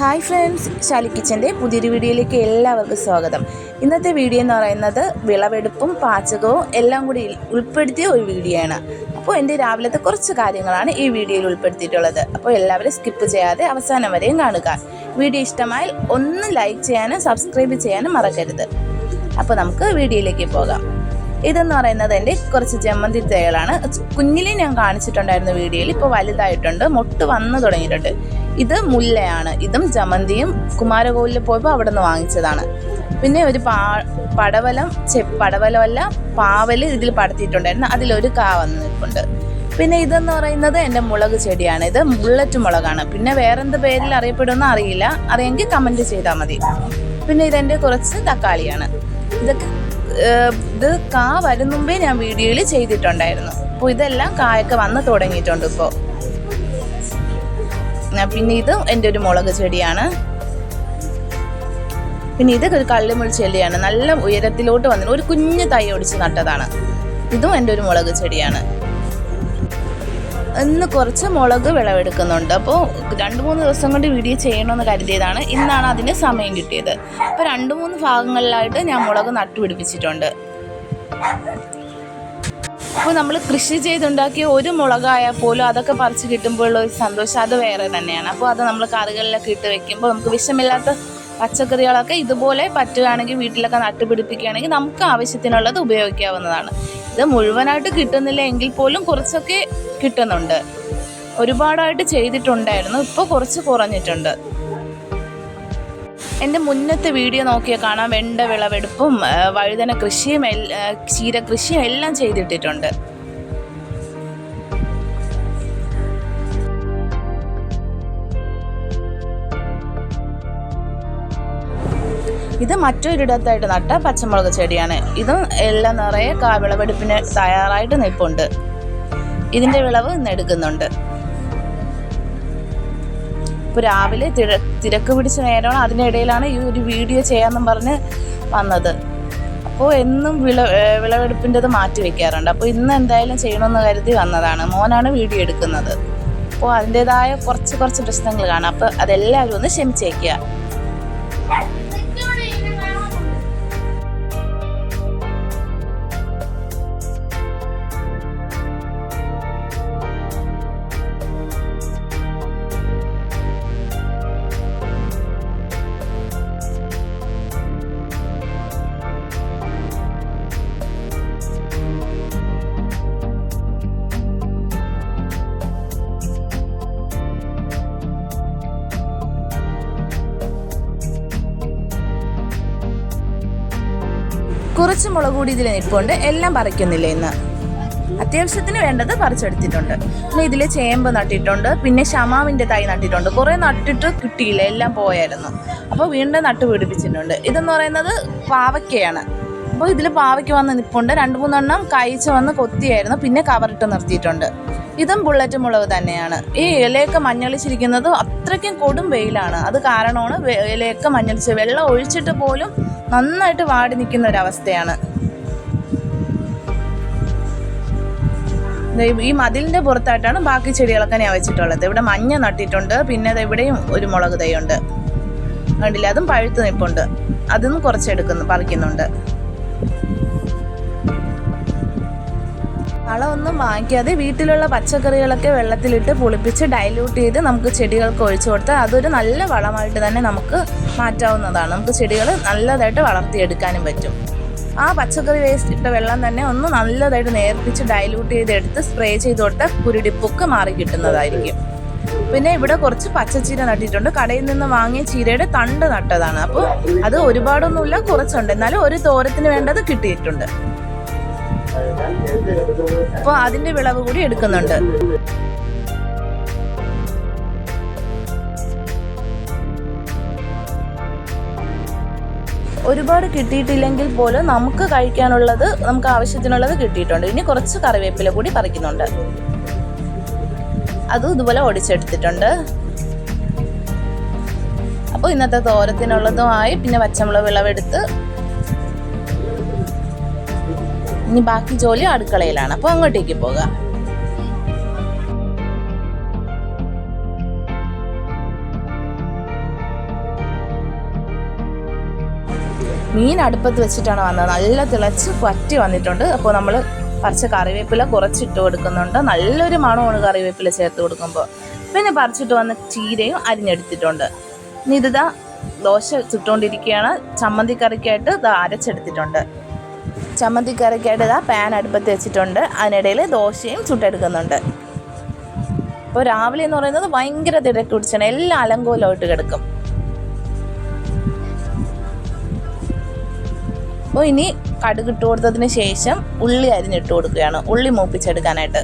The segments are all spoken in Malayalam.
ഹായ് ഫ്രണ്ട്സ് ശാലി കിച്ചന്റെ പുതിയൊരു വീഡിയോയിലേക്ക് എല്ലാവർക്കും സ്വാഗതം. ഇന്നത്തെ വീഡിയോ എന്ന് പറയുന്നത് വിളവെടുപ്പും പാചകവും എല്ലാം കൂടി ഉൾപ്പെടുത്തിയ ഒരു വീഡിയോ ആണ് അപ്പോൾ എന്റെ രാവിലത്തെ കുറച്ച് കാര്യങ്ങളാണ് ഈ വീഡിയോയിൽ ഉൾപ്പെടുത്തിയിട്ടുള്ളത്. അപ്പോൾ എല്ലാവരും സ്കിപ്പ് ചെയ്യാതെ അവസാനം വരെയും കാണുക. വീഡിയോ ഇഷ്ടമായാൽ ഒന്ന് ലൈക്ക് ചെയ്യാനും സബ്സ്ക്രൈബ് ചെയ്യാനും മറക്കരുത്. അപ്പോൾ നമുക്ക് വീഡിയോയിലേക്ക് പോകാം. ഇതെന്ന് പറയുന്നത് എന്റെ കുറച്ച് ജമന്തി തൈകളാണ് കുഞ്ഞിലെ ഞാൻ കാണിച്ചിട്ടുണ്ടായിരുന്ന വീഡിയോയിൽ ഇപ്പോൾ വലുതായിട്ടുണ്ട് മൊട്ട് വന്നു തുടങ്ങിയിട്ടുണ്ട്. ഇത് മുല്ലയാണ്. ഇതും ജമന്തിയും കുമാരകോവിലിൽ പോയപ്പോൾ അവിടെ നിന്ന് വാങ്ങിച്ചതാണ്. പിന്നെ ഒരു പാ പടവലം ചെ പടവലമല്ല പാവൽ ഇതിൽ പടത്തിയിട്ടുണ്ടായിരുന്നു. അതിലൊരു കാ വന്ന് നിൽപ്പുണ്ട് പിന്നെ ഇതെന്ന് പറയുന്നത് എന്റെ മുളക് ചെടിയാണ്. ഇത് ബുള്ളറ്റ് മുളകാണ്. പിന്നെ വേറെന്ത് പേരിൽ അറിയപ്പെടുമെന്ന് അറിയില്ല. അറിയെങ്കിൽ കമന്റ് ചെയ്താൽ മതി. പിന്നെ ഇതെന്റെ കുറച്ച് തക്കാളിയാണ്. ഇതൊക്കെ ഇത് കാ വരുന്നുമ്പേ ഞാൻ വീഡിയോയിൽ ചെയ്തിട്ടുണ്ടായിരുന്നു. അപ്പോൾ ഇതെല്ലാം കായൊക്കെ വന്ന് തുടങ്ങിയിട്ടുണ്ട് ഇപ്പോൾ. പിന്നെ ഇത് എന്റെ ഒരു മുളക് ചെടിയാണ്. പിന്നെ ഇത് ഒരു കള്ളിമുൾ ചെടിയാണ്. നല്ല ഉയരത്തിലോട്ട് വന്നിട്ട് ഒരു കുഞ്ഞു തൈ ഒടിച്ച് നട്ടതാണ്. ഇതും എന്റെ ഒരു മുളക് ചെടിയാണ്. ഇന്ന് കുറച്ച് മുളക് വിളവെടുക്കുന്നുണ്ട്. അപ്പോൾ രണ്ട് മൂന്ന് ദിവസം കൊണ്ട് വീഡിയോ ചെയ്യണമെന്ന് കരുതിയതാണ്. ഇന്നാണ് അതിന് സമയം കിട്ടിയത്. അപ്പോൾ രണ്ട് മൂന്ന് ഭാഗങ്ങളിലായിട്ട് ഞാൻ മുളക് നട്ടുപിടിപ്പിച്ചിട്ടുണ്ട്. അപ്പോൾ നമ്മൾ കൃഷി ചെയ്തുണ്ടാക്കിയ ഒരു മുളകായാൽ പോലും അതൊക്കെ പറിച്ച് കിട്ടുമ്പോഴുള്ള ഒരു സന്തോഷം അത് വേറെ തന്നെയാണ്. അപ്പോൾ അത് നമ്മൾ കറികളിലൊക്കെ ഇട്ട് വെക്കുമ്പോൾ നമുക്ക് വിഷമില്ലാത്ത പച്ചക്കറികളൊക്കെ ഇതുപോലെ പറ്റുകയാണെങ്കിൽ വീട്ടിലൊക്കെ നട്ടുപിടിപ്പിക്കുകയാണെങ്കിൽ നമുക്ക് ആവശ്യത്തിനുള്ളത് ഉപയോഗിക്കാവുന്നതാണ്. ഇത് മുഴുവനായിട്ട് കിട്ടുന്നില്ല എങ്കിൽ പോലും കുറച്ചൊക്കെ കിട്ടുന്നുണ്ട്. ഒരുപാടായിട്ട് ചെയ്തിട്ടുണ്ടായിരുന്നു. ഇപ്പോൾ കുറച്ച് കുറഞ്ഞിട്ടുണ്ട്. എന്റെ മുന്നത്തെ വീഡിയോ നോക്കിയാൽ കാണാം. വെണ്ട വിളവെടുപ്പും വഴുതന കൃഷിയും എൽ- ആ, ചീര കൃഷിയും എല്ലാം ചെയ്തിട്ടിട്ടുണ്ട്. ഇത് മറ്റൊരിടത്തായിട്ട് നട്ട പച്ചമുളക് ചെടിയാണ്. ഇതും എല്ലാം നിറയെ കാ വിളവെടുപ്പിന് തയ്യാറായിട്ട് നിൽപ്പുണ്ട്. ഇതിന്റെ വിളവ് ഇന്ന് എടുക്കുന്നുണ്ട്. ഇപ്പോൾ രാവിലെ തിര തിരക്ക് പിടിച്ച നേരമാണ് അതിനിടയിലാണ് ഈ ഒരു വീഡിയോ ചെയ്യാമെന്നും പറഞ്ഞ് വന്നത്. അപ്പോൾ എന്നും വിള വിളവെടുപ്പിന്റെത് മാറ്റി വെക്കാറുണ്ട്. അപ്പോൾ ഇന്ന് എന്തായാലും ചെയ്യണമെന്ന് കരുതി വന്നതാണ്. മോനാണ് വീഡിയോ എടുക്കുന്നത്. അപ്പോൾ അതിന്റെതായ കുറച്ച് കുറച്ച് പ്രശ്നങ്ങൾ കാണാം. അപ്പോൾ അതെല്ലാവരും ഒന്ന് ക്ഷമിച്ചേക്കുക. കുറച്ച് മുളക് കൂടി ഇതിൽ നിൽപ്പുണ്ട് എല്ലാം പറിക്കുന്നില്ല ഇന്ന്? അത്യാവശ്യത്തിന് വേണ്ടത് പറിച്ചെടുത്തിട്ടുണ്ട്. പിന്നെ ഇതിൽ ചേമ്പ് നട്ടിട്ടുണ്ട്. പിന്നെ ഷമാവിന്റെ തൈ നട്ടിട്ടുണ്ട്. കുറേ നട്ടിട്ട് കിട്ടിയില്ല. എല്ലാം പോയായിരുന്നു. അപ്പോൾ വീണ്ടും നട്ട് പിടിപ്പിച്ചിട്ടുണ്ട്. ഇതെന്ന് പറയുന്നത് പാവയ്ക്കയാണ്. അപ്പോൾ ഇതിൽ പാവയ്ക്ക് വന്ന് നിൽപ്പുണ്ട് രണ്ട് മൂന്നെണ്ണം കഴിച്ച് വന്ന് കൊത്തിയായിരുന്നു. പിന്നെ കവറിട്ട് നിർത്തിയിട്ടുണ്ട്. ഇതും ബുള്ളറ്റ് മുളക് തന്നെയാണ്. ഈ ഇലയൊക്കെ മഞ്ഞളിച്ചിരിക്കുന്നത് അത്രയ്ക്കും കൊടും വെയിലാണ്. അത് കാരണമാണ് ഇലയൊക്കെ മഞ്ഞളിച്ച് വെള്ളം ഒഴിച്ചിട്ട് പോലും നന്നായിട്ട് വാടി നിൽക്കുന്ന ഒരവസ്ഥയാണ് ഈ മതിലിന്റെ പുറത്തായിട്ടാണ് ബാക്കി ചെടികളൊക്കെ ഞാൻ വെച്ചിട്ടുള്ളത്. ഇവിടെ മഞ്ഞ നട്ടിട്ടുണ്ട് പിന്നെ ഇവിടെയും ഒരു മുളക് തൈ ഉണ്ട് കണ്ടില്ല? അതും പഴുത്ത് നിൽപ്പുണ്ട്. അതും കുറച്ചെടുക്കുന്നു പറിക്കുന്നുണ്ട്. വളമൊന്നും വാങ്ങിക്കാതെ വീട്ടിലുള്ള പച്ചക്കറികളൊക്കെ വെള്ളത്തിലിട്ട് പുളിപ്പിച്ച് ഡൈല്യൂട്ട് ചെയ്ത് നമുക്ക് ചെടികൾക്ക് ഒഴിച്ചു കൊടുത്താൽ അതൊരു നല്ല വളമായിട്ട് തന്നെ നമുക്ക് മാറ്റാവുന്നതാണ്. നമുക്ക് ചെടികൾ നല്ലതായിട്ട് വളർത്തിയെടുക്കാനും പറ്റും. ആ പച്ചക്കറി വേസ്റ്റ് ഇട്ട വെള്ളം തന്നെ ഒന്ന് നല്ലതായിട്ട് നേർപ്പിച്ച് ഡൈല്യൂട്ട് ചെയ്തെടുത്ത് സ്പ്രേ ചെയ്ത് കൊടുത്താൽ കുരുടിപ്പൊക്കെ മാറി കിട്ടുന്നതായിരിക്കും. പിന്നെ ഇവിടെ കുറച്ച് പച്ചച്ചീര നട്ടിട്ടുണ്ട്. കടയിൽ നിന്ന് വാങ്ങിയ ചീരയുടെ തണ്ട് നട്ടതാണ്. അപ്പോൾ അത് ഒരുപാടൊന്നുമില്ല കുറച്ചുണ്ട്. എന്നാലും ഒരു തോരത്തിന് വേണ്ടത് കിട്ടിയിട്ടുണ്ട്. അപ്പോൾ അതിന്റെ വിളവ് കൂടി എടുക്കുന്നുണ്ട്. ഒരുപാട് കിട്ടിയിട്ടില്ലെങ്കിൽ പോലും നമുക്ക് കഴിക്കാനുള്ളത് നമുക്ക് ആവശ്യത്തിനുള്ളത് കിട്ടിയിട്ടുണ്ട്. ഇനി കുറച്ച് കറിവേപ്പില കൂടി പറിക്കുന്നുണ്ട്. അതും ഇതുപോലെ ഒടിച്ചെടുത്തിട്ടുണ്ട്. അപ്പോൾ ഇന്നത്തെ തോരത്തിനുള്ളതുമായി പിന്നെ പച്ചമുളക് വിളവെടുത്ത് ഇനി ബാക്കി ജോലി അടുക്കളയിലാണ്. അപ്പോൾ അങ്ങോട്ടേക്ക് പോകാം. മീൻ അടുപ്പത്ത് വെച്ചിട്ടാണ് വന്നത്. നല്ല തിളച്ച് പറ്റി വന്നിട്ടുണ്ട്. അപ്പോൾ നമ്മൾ പറിച്ച കറിവേപ്പില കുറച്ചിട്ട് കൊടുക്കുന്നുണ്ട്. നല്ലൊരു മണമാണ് കറിവേപ്പില ചേർത്ത് കൊടുക്കുമ്പോൾ പിന്നെ പറിച്ചിട്ട് വന്ന ചീരയും അരിഞ്ഞെടുത്തിട്ടുണ്ട്. ഇനി ഇതാ ദോശ ചുട്ടുകൊണ്ടിരിക്കുകയാണ് ചമ്മന്തിക്കറിക്കായിട്ട് ഇത് അരച്ചെടുത്തിട്ടുണ്ട്. ചമ്മന്തി കറിക്കായിട്ട് ഇതാ പാൻ അടുപ്പത്ത് വെച്ചിട്ടുണ്ട്. അതിനിടയിൽ ദോശയും ചുട്ടെടുക്കുന്നുണ്ട്. ഇപ്പോൾ രാവിലെ എന്ന് പറയുന്നത് ഭയങ്കര തിരക്ക് പിടിച്ചാണ്. എല്ലാം അലങ്കോലമായിട്ട് കിടക്കും. അപ്പോൾ ഇനി കടുകിട്ട് കൊടുത്തതിന് ശേഷം ഉള്ളി അരിഞ്ഞിട്ട് കൊടുക്കുകയാണ്. ഉള്ളി മൂപ്പിച്ചെടുക്കാനായിട്ട്.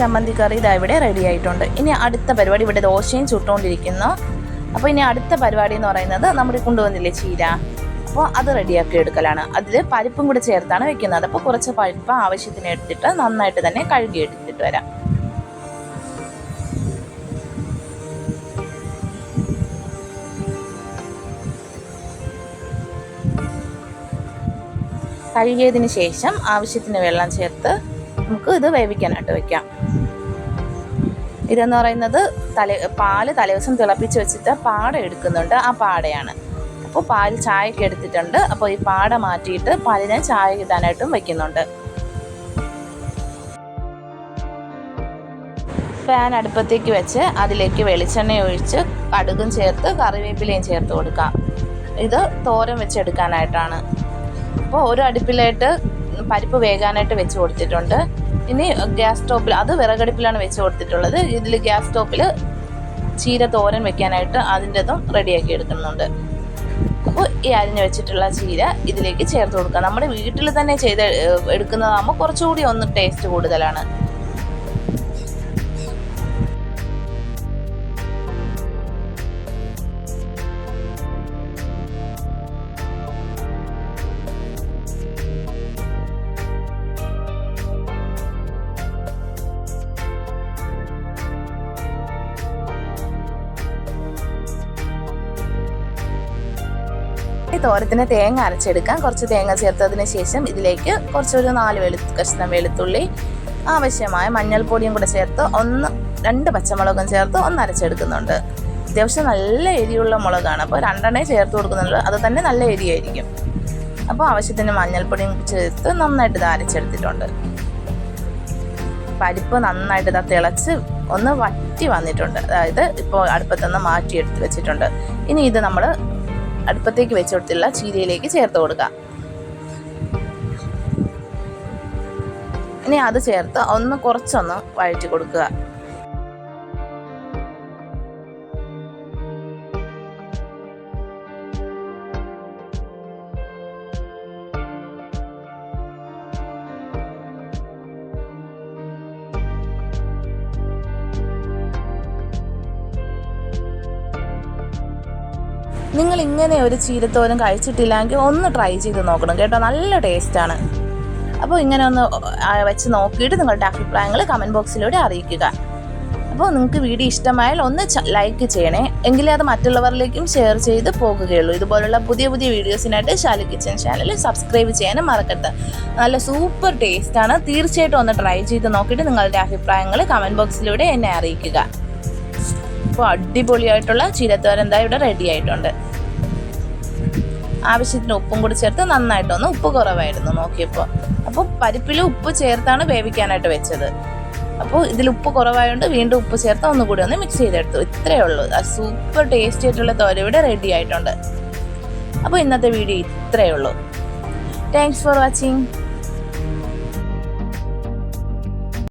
ചമ്മന്തി കറി ഇതാ ഇവിടെ റെഡി ആയിട്ടുണ്ട്. ഇനി അടുത്ത പരിപാടി ഇവിടെ ദോശയും ചുട്ടുകൊണ്ടിരിക്കുന്നു അപ്പോൾ ഇനി അടുത്ത പരിപാടി എന്ന് പറയുന്നത് നമ്മുടെ കൊണ്ടുവന്നില്ലേ ചീര. അപ്പോൾ അത് റെഡിയാക്കി എടുക്കലാണ്. അതിൽ പരിപ്പും കൂടി ചേർത്താണ് വെക്കുന്നത്. അപ്പോൾ കുറച്ച് പരിപ്പ് ആവശ്യത്തിന് എടുത്തിട്ട് നന്നായിട്ട് തന്നെ കഴുകി എടുത്തിട്ട് വരാം. കഴുകിയതിന് ശേഷം ആവശ്യത്തിന് വെള്ളം ചേർത്ത് നമുക്ക് ഇത് വേവിക്കാനായിട്ട് വെക്കാം. ഇതെന്ന് പറയുന്നത് തല പാൽ തലേദിവസം തിളപ്പിച്ച് വെച്ചിട്ട് പാട എടുക്കുന്നുണ്ട്. ആ പാടയാണ്. അപ്പോൾ പാൽ ചായക്ക് എടുത്തിട്ടുണ്ട്. അപ്പോൾ ഈ പാട മാറ്റിയിട്ട് പാലിനെ ചായ ഇടാനായിട്ടും വെക്കുന്നുണ്ട്. പാൻ അടുപ്പത്തേക്ക് വെച്ച് അതിലേക്ക് വെളിച്ചെണ്ണ ഒഴിച്ച് കടുകും ചേർത്ത് കറിവേപ്പിലയും ചേർത്ത് കൊടുക്കാം. ഇത് തോരൻ വെച്ചെടുക്കാനായിട്ടാണ് അപ്പോൾ ഒരു അടുപ്പിലായിട്ട് പരിപ്പ് വേകാനായിട്ട് വെച്ച് കൊടുത്തിട്ടുണ്ട്. ഇനി ഗ്യാസ് സ്റ്റോപ്പിൽ അത് വിറകടുപ്പിലാണ് വെച്ച് കൊടുത്തിട്ടുള്ളത്. ഇതിൽ ഗ്യാസ് സ്റ്റോപ്പിൽ ചീര തോരൻ വെക്കാനായിട്ട് അതിന്റെതും റെഡിയാക്കി എടുക്കുന്നുണ്ട്. അപ്പോൾ ഈ അരിഞ്ഞ് വെച്ചിട്ടുള്ള ചീര ഇതിലേക്ക് ചേർത്ത് കൊടുക്കുക നമ്മുടെ വീട്ടിൽ തന്നെ ചെയ്ത് എടുക്കുന്നതാകുമ്പോൾ കുറച്ചുകൂടി ഒന്ന് ടേസ്റ്റ് കൂടുതലാണ്. തോരത്തിന് തേങ്ങ അരച്ചെടുക്കാം. കുറച്ച് തേങ്ങ ചേർത്തതിന് ശേഷം ഇതിലേക്ക് കുറച്ചൊരു നാല് വെളു കഷ്ണം വെളുത്തുള്ളി ആവശ്യമായ മഞ്ഞൾപ്പൊടിയും കൂടെ ചേർത്ത് ഒന്ന് രണ്ട് പച്ചമുളകും ചേർത്ത് ഒന്ന് അരച്ചെടുക്കുന്നുണ്ട്. അത്യാവശ്യം നല്ല എരിയുള്ള മുളകാണ്. അപ്പോൾ രണ്ടെണ്ണേ ചേർത്ത് കൊടുക്കുന്നുള്ളൂ. അത് തന്നെ നല്ല എരിയായിരിക്കും. അപ്പോൾ ആവശ്യത്തിന് മഞ്ഞൾപ്പൊടിയും ചേർത്ത് നന്നായിട്ട് ഇത് അരച്ചെടുത്തിട്ടുണ്ട്. പരിപ്പ് നന്നായിട്ട് ഇതാ തിളച്ച് ഒന്ന് വറ്റി വന്നിട്ടുണ്ട്. അതായത് ഇപ്പോൾ അടുപ്പത്തുനിന്ന് മാറ്റിയെടുത്ത് വെച്ചിട്ടുണ്ട്. ഇനി ഇത് നമ്മൾ അടുപ്പത്തേക്ക് വെച്ച് കൊടുത്തുള്ള ചീരയിലേക്ക് ചേർത്ത് കൊടുക്കാം ഇനി അത് ചേർത്ത് ഒന്ന് കുറച്ചൊന്ന് വഴറ്റി കൊടുക്കുക. നിങ്ങൾ ഇങ്ങനെ ഒരു ചീരത്തോരൻ കഴിച്ചിട്ടില്ലെങ്കിൽ ഒന്ന് ട്രൈ ചെയ്ത് നോക്കണം കേട്ടോ. നല്ല ടേസ്റ്റാണ് അപ്പോൾ ഇങ്ങനെ ഒന്ന് വെച്ച് നോക്കിയിട്ട് നിങ്ങളുടെ അഭിപ്രായങ്ങൾ കമന്റ് ബോക്സിലൂടെ അറിയിക്കുക. അപ്പോൾ നിങ്ങൾക്ക് വീഡിയോ ഇഷ്ടമായാൽ ഒന്ന് ലൈക്ക് ചെയ്യണേ. എങ്കിലേ അത് മറ്റുള്ളവരിലേക്കും ഷെയർ ചെയ്ത് പോകുകയുള്ളൂ. ഇതുപോലുള്ള പുതിയ പുതിയ വീഡിയോസിനായിട്ട് ഷാലു കിച്ചൻ ചാനൽ സബ്സ്ക്രൈബ് ചെയ്യാനും മറക്കരുത്. നല്ല സൂപ്പർ ടേസ്റ്റാണ് തീർച്ചയായിട്ടും ഒന്ന് ട്രൈ ചെയ്ത് നോക്കിയിട്ട് നിങ്ങളുടെ അഭിപ്രായങ്ങൾ കമന്റ് ബോക്സിലൂടെ എന്നെ അറിയിക്കുക. അപ്പോൾ അടിപൊളിയായിട്ടുള്ള ചീരത്തോരൻ എന്താ ഇവിടെ റെഡി ആയിട്ടുണ്ട്. ആവശ്യത്തിന് ഉപ്പും കൂടി ചേർത്ത് നന്നായിട്ടൊന്ന് ഉപ്പ് കുറവായിരുന്നു നോക്കിയപ്പോൾ അപ്പോൾ പരിപ്പിൽ ഉപ്പ് ചേർത്താണ് വേവിക്കാനായിട്ട് വെച്ചത്. അപ്പോൾ ഇതിൽ ഉപ്പ് കുറവായതുകൊണ്ട് വീണ്ടും ഉപ്പ് ചേർത്ത് ഒന്നുകൂടി ഒന്ന് മിക്സ് ചെയ്തെടുത്തു. ഇത്രയേ ഉള്ളൂ. സൂപ്പർ ടേസ്റ്റി ആയിട്ടുള്ള തോര ഇവിടെ റെഡി ആയിട്ടുണ്ട്. അപ്പോൾ ഇന്നത്തെ വീഡിയോ ഇത്രയേ ഉള്ളൂ. Thanks for watching